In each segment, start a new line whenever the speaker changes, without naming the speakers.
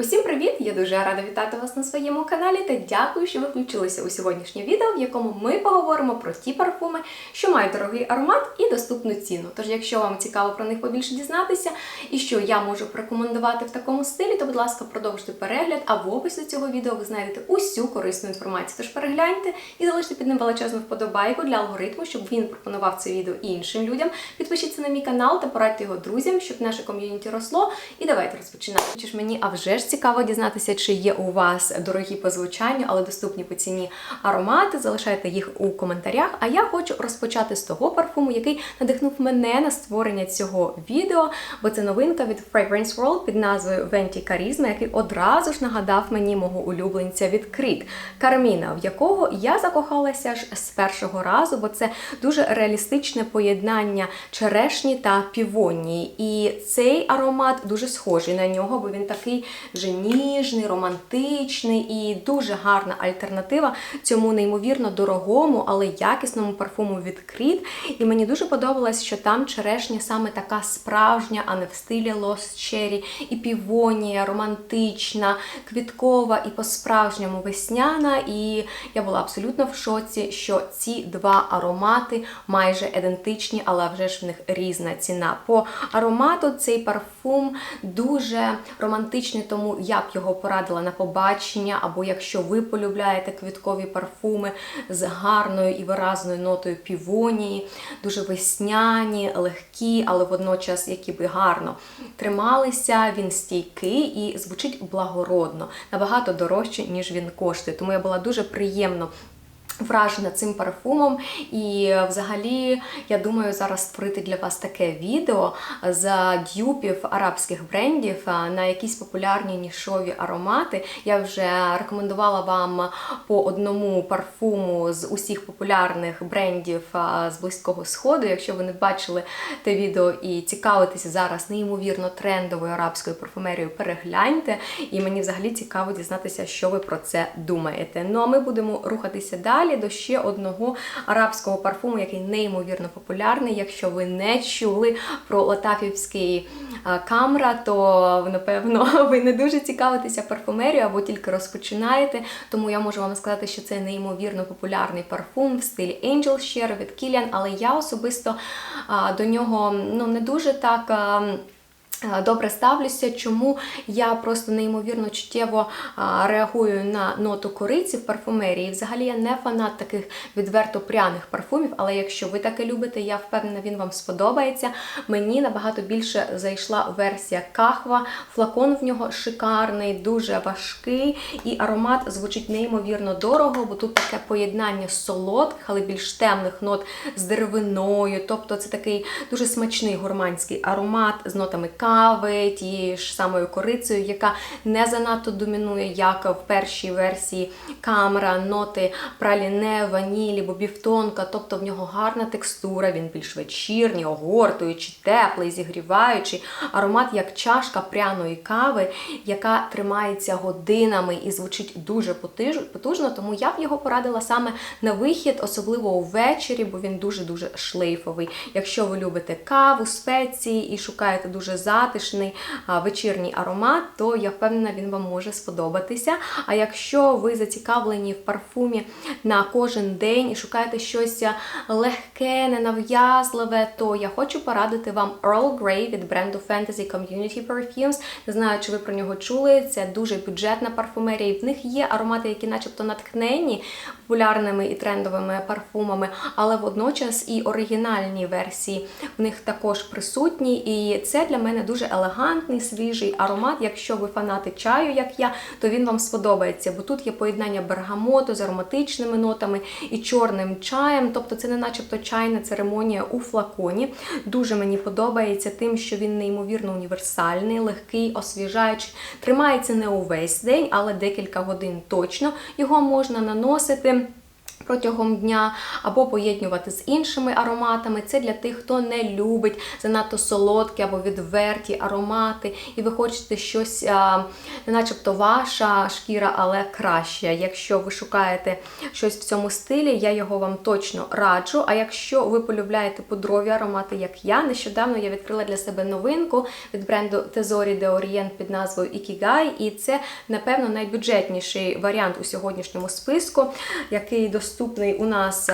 Усім привіт! Я дуже рада вітати вас на своєму каналі та дякую, що ви включилися у сьогоднішнє відео, в якому ми поговоримо про ті парфуми, що мають дорогий аромат і доступну ціну. Тож, якщо вам цікаво про них побільше дізнатися і що я можу порекомендувати в такому стилі, то, будь ласка, продовжуйте перегляд, а в описі цього відео ви знайдете усю корисну інформацію. Тож перегляньте і залиште під ним величезну вподобайку для алгоритму, щоб він пропонував це відео іншим людям. Підпишіться на мій канал та порадьте його друзям, щоб наше ком'юніті росло. І давайте розпочинати. Чи ж мені, а вже ж цікаво дізнатися, чи є у вас дорогі по звучанню, але доступні по ціні аромати. Залишайте їх у коментарях. А я хочу розпочати з того парфуму, який надихнув мене на створення цього відео, бо це новинка від Fragrance World під назвою Venti Charisma, який одразу ж нагадав мені мого улюбленця від Creed Карміна, в якого я закохалася ж з першого разу, бо це дуже реалістичне поєднання черешні та півонії. І цей аромат дуже схожий на нього, бо він такий вже ніжний, романтичний і дуже гарна альтернатива цьому неймовірно дорогому, але якісному парфуму від Creed. І мені дуже подобалось, що там черешня саме така справжня, а не в стилі Lost Cherry, і півонія, романтична, квіткова і по-справжньому весняна. І я була абсолютно в шоці, що ці два аромати майже ідентичні, але вже ж в них різна ціна. По аромату цей парфум дуже романтичний, тому я б його порадила на побачення, або якщо ви полюбляєте квіткові парфуми з гарною і виразною нотою півонії, дуже весняні, легкі, але водночас які би гарно трималися. Він стійкий і звучить благородно, набагато дорожче, ніж він коштує. Тому я була дуже приємно. Вражена цим парфумом, і взагалі я думаю зараз створити для вас таке відео з дюпів арабських брендів на якісь популярні нішові аромати. Я вже рекомендувала вам по одному парфуму з усіх популярних брендів з близького сходу. Якщо ви не бачили те відео і цікавитеся зараз неймовірно трендовою арабською парфумерією, перегляньте. І мені взагалі цікаво дізнатися, що ви про це думаєте. Ну а ми будемо рухатися далі до ще одного арабського парфуму, який неймовірно популярний. Якщо ви не чули про Латафівський камра, то напевно ви не дуже цікавитеся парфумерією або тільки розпочинаєте. Тому я можу вам сказати, що це неймовірно популярний парфум в стилі Angel Share від Kilian, але я особисто до нього ну не дуже так. Добре ставлюся, чому я просто неймовірно чуттєво реагую на ноту кориці в парфумерії. Взагалі я не фанат таких відверто пряних парфумів, але якщо ви таке любите, я впевнена, він вам сподобається. Мені набагато більше зайшла версія кахва. Флакон в нього шикарний, дуже важкий, і аромат звучить неймовірно дорого, бо тут таке поєднання солодких, але більш темних нот з деревиною. Тобто це такий дуже смачний гурманський аромат з нотами кави кави, тією ж самою корицею, яка не занадто домінує, як в першій версії камера, ноти праліне, ванілі, бобівтонка, тобто в нього гарна текстура, він більш вечірній, огортуючий, теплий, зігріваючий. Аромат як чашка пряної кави, яка тримається годинами і звучить дуже потужно, тому я б його порадила саме на вихід, особливо ввечері, бо він дуже-дуже шлейфовий. Якщо ви любите каву, спеції і шукаєте дуже затишний вечірній аромат, то я впевнена, він вам може сподобатися. А якщо ви зацікавлені в парфумі на кожен день і шукаєте щось легке, ненав'язливе, то я хочу порадити вам Earl Grey від бренду Fantasy Community Perfumes. Не знаю, чи ви про нього чули. Це дуже бюджетна парфумерія. І в них є аромати, які, начебто, натхнені популярними і трендовими парфумами, але водночас і оригінальні версії в них також присутні. І це для мене дуже елегантний, свіжий аромат. Якщо ви фанати чаю, як я, то він вам сподобається, бо тут є поєднання бергамоту з ароматичними нотами і чорним чаєм. Тобто це не начебто чайна церемонія у флаконі. Дуже мені подобається тим, що він неймовірно універсальний, легкий, освіжаючий. Тримається не увесь день, але декілька годин точно його можна наносити. Протягом дня, або поєднувати з іншими ароматами. Це для тих, хто не любить занадто солодкі або відверті аромати, і ви хочете щось, а, начебто ваша шкіра, але краще. Якщо ви шукаєте щось в цьому стилі, я його вам точно раджу. А якщо ви полюбляєте пудрові аромати, як я, нещодавно я відкрила для себе новинку від бренду Tesori de Orient під назвою Ikigai, і це, напевно, найбюджетніший варіант у сьогоднішньому списку, який доступний у нас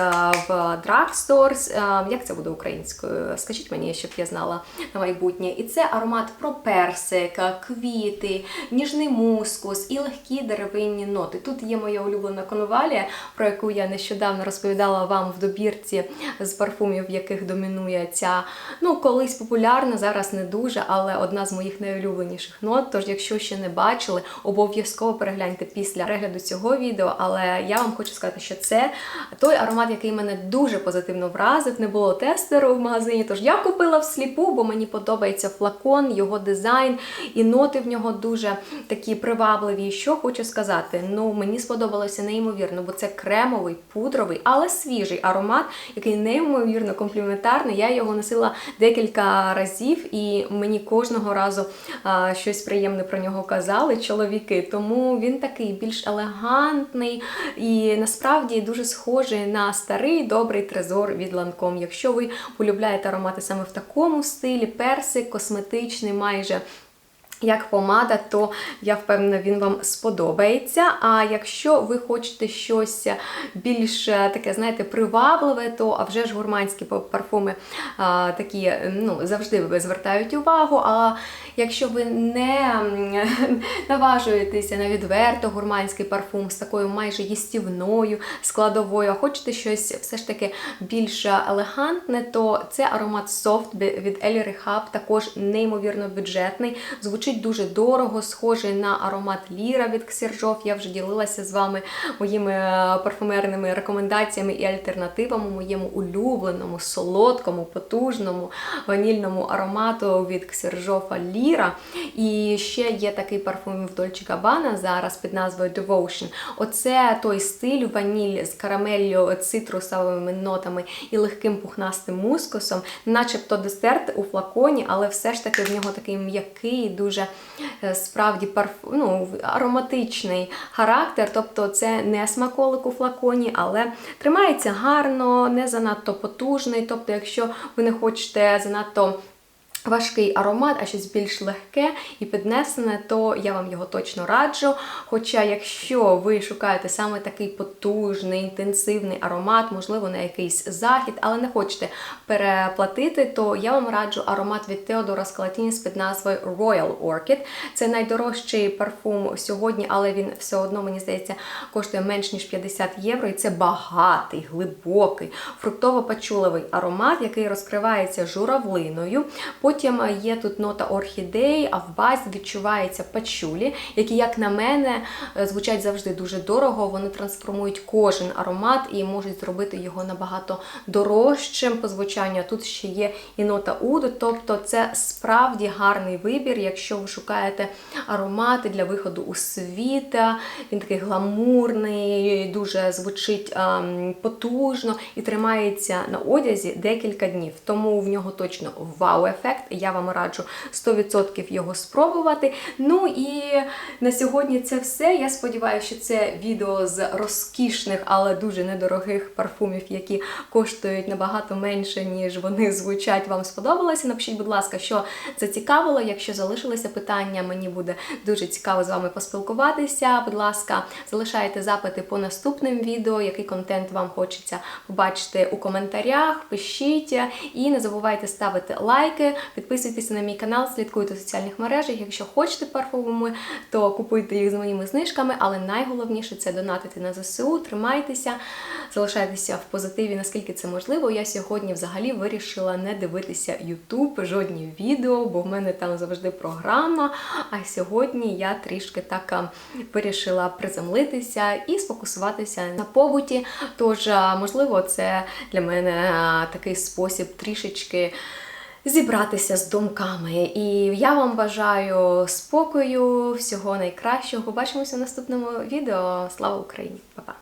в Drugstores. Як це буде українською? Скажіть мені, щоб я знала на майбутнє. І це аромат про персик, квіти, ніжний мускус і легкі деревинні ноти. Тут є моя улюблена конвалія, про яку я нещодавно розповідала вам в добірці з парфумів, в яких домінує ця, ну, колись популярна, зараз не дуже, але одна з моїх найулюбленіших нот. Тож, якщо ще не бачили, обов'язково перегляньте після перегляду цього відео. Але я вам хочу сказати, що це той аромат, який мене дуже позитивно вразив. Не було тестеру в магазині, тож я купила всліпу, бо мені подобається флакон, його дизайн, і ноти в нього дуже такі привабливі. Що хочу сказати, ну мені сподобалося неймовірно, бо це кремовий, пудровий, але свіжий аромат, який неймовірно компліментарний. Я його носила декілька разів, і мені кожного разу а, щось приємне про нього казали чоловіки. Тому він такий більш елегантний і насправді дуже схожий на старий добрий трезор від Lancome. Якщо ви полюбляєте аромати саме в такому стилі, персик, косметичний, майже. Як помада, то я впевнена, він вам сподобається. А якщо ви хочете щось більш е, таке, знаєте, привабливе, то а вже ж гурманські парфуми а, такі ну, завжди звертають увагу. А якщо ви не наважуєтеся на відверто гурманський парфум з такою майже їстівною складовою, а хочете щось все ж таки більш елегантне, то це аромат Soft від Елі Rehab, також неймовірно бюджетний. Звучить дуже дорого, схожий на аромат Ліра від Ксержов. Я вже ділилася з вами моїми е, парфумерними рекомендаціями і альтернативами моєму улюбленому, солодкому, потужному ванільному аромату від Ксержофа Ліра. І ще є такий парфум в Dolce Gabbana зараз під назвою Devotion. Оце той стиль ваніль з карамеллю, цитрусовими нотами і легким пухнастим мускусом, начебто десерт у флаконі, але все ж таки в нього такий м'який, дуже е, справді парф... ну, ароматичний характер. Тобто це не смаколик у флаконі, але тримається гарно, не занадто потужний. Тобто, якщо ви не хочете занадто. Важкий аромат, а щось більш легке і піднесене, то я вам його точно раджу. Хоча, якщо ви шукаєте саме такий потужний, інтенсивний аромат, можливо, на якийсь захід, але не хочете переплатити, то я вам раджу аромат від Theodora Scalatinis під назвою Royal Orchid. Це найдорожчий парфум сьогодні, але він все одно, мені здається, коштує менш ніж 50 євро. І це багатий, глибокий, фруктово-пачулевий аромат, який розкривається журавлиною. Потім є тут нота орхідеї, а в базі відчувається пачулі, які, як на мене, звучать завжди дуже дорого. Вони трансформують кожен аромат і можуть зробити його набагато дорожчим по звучанню. Тут ще є і нота уду, тобто це справді гарний вибір, якщо ви шукаєте аромати для виходу у світ. Він такий гламурний, дуже звучить ем, потужно і тримається на одязі декілька днів. Тому в нього точно вау-ефект. Я вам раджу 100% його спробувати. Ну і на сьогодні це все. Я сподіваюся, що це відео з розкішних, але дуже недорогих парфумів, які коштують набагато менше, ніж вони звучать, вам сподобалося. Напишіть, будь ласка, що зацікавило. Якщо залишилися питання, мені буде дуже цікаво з вами поспілкуватися. Будь ласка, залишайте запити по наступним відео, який контент вам хочеться побачити у коментарях. Пишіть і не забувайте ставити лайки, підписуйтесь на мій канал, слідкуйте в соціальних мережах. Якщо хочете парфуми, то купуйте їх з моїми знижками. Але найголовніше це донатити на ЗСУ. Тримайтеся, залишайтеся в позитиві, наскільки це можливо. Я сьогодні взагалі вирішила не дивитися YouTube, жодні відео, бо в мене там завжди програма. А сьогодні я трішки так вирішила приземлитися і сфокусуватися на побуті. Тож, можливо, це для мене такий спосіб трішечки. Зібратися з думками. І я вам бажаю спокою, всього найкращого. Побачимося в наступному відео. Слава Україні! Па-па!